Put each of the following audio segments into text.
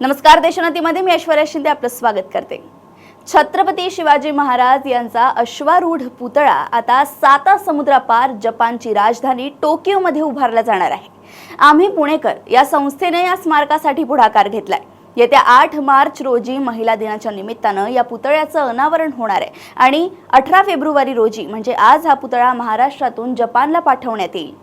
नमस्कार देशोन्नतीमध्ये मी ऐश्वर्या शिंदे आपलं स्वागत करते. छत्रपती शिवाजी महाराज यांचा अश्वारूढ पुतळा आता साता समुद्रापार जपानची राजधानी टोकियोमध्ये उभारला जाणार आहे. आम्ही पुणेकर या संस्थेने या स्मारकासाठी पुढाकार घेतलाय. येत्या आठ मार्च रोजी महिला दिनाच्या निमित्तानं या पुतळ्याचं अनावरण होणार आहे आणि अठरा फेब्रुवारी रोजी म्हणजे आज हा पुतळा महाराष्ट्रातून जपानला पाठवण्यात येईल.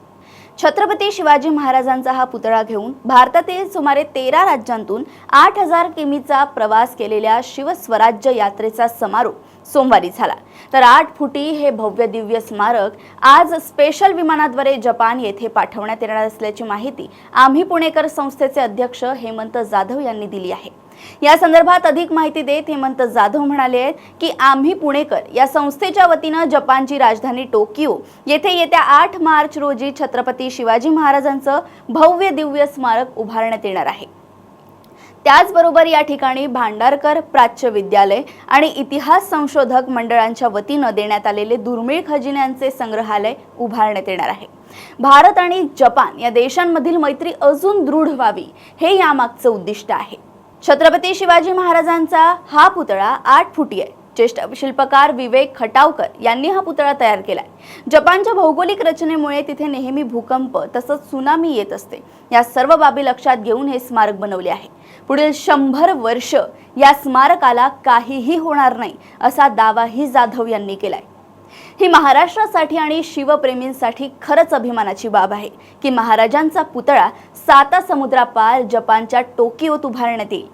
छत्रपती शिवाजी महाराजांचा हा पुतळा घेऊन भारतातील सुमारे तेरा राज्यांतून आठ हजार किमीचा प्रवास केलेल्या शिवस्वराज्य यात्रेचा समारोप सोमवारी झाला. तर आठ फुटी हे भव्य दिव्य स्मारक आज स्पेशल विमानाद्वारे जपान येथे पाठवण्यात येणार असल्याची माहिती आम्ही पुणेकर संस्थेचे अध्यक्ष हेमंत जाधव यांनी दिली आहे. या संदर्भात अधिक माहिती देत हेमंत जाधव म्हणाले आहेत की आम्ही पुणेकर या संस्थेच्या वतीनं जपानची राजधानी टोकियो येथे येत्या आठ मार्च रोजी छत्रपती शिवाजी महाराजांचं भव्य दिव्य स्मारक उभारण्यात येणार आहे. त्याचबरोबर या ठिकाणी भांडारकर प्राच्य विद्यालय आणि इतिहास संशोधक मंडळांच्या वतीनं देण्यात आलेले दुर्मिळ खजिन्यांचे संग्रहालय उभारण्यात येणार आहे. भारत आणि जपान या देशांमधील मैत्री अजून दृढ व्हावी हे यामागचं उद्दिष्ट आहे. छत्रपती शिवाजी महाराजांचा हा पुतळा आठ फुटी आहे ज्येष्ठ शिल्पकार विवेक खटावकर यांनी हा पुतळा तयार केलाय. जपानच्या भौगोलिक रचनेमुळे तिथे नेहमी भूकंप तसंच सुनामी येत असते. या सर्व बाबी लक्षात घेऊन हे स्मारक बनवले आहे. पुढील शंभर वर्ष या स्मारकाला काहीही होणार नाही असा दावाही जाधव यांनी केलाय. ही महाराष्ट्रासाठी आणि शिवप्रेमींसाठी खरंच अभिमानाची बाब आहे की महाराजांचा पुतळा साता समुद्रापार जपानच्या टोकियोत उभारण्यात येईल.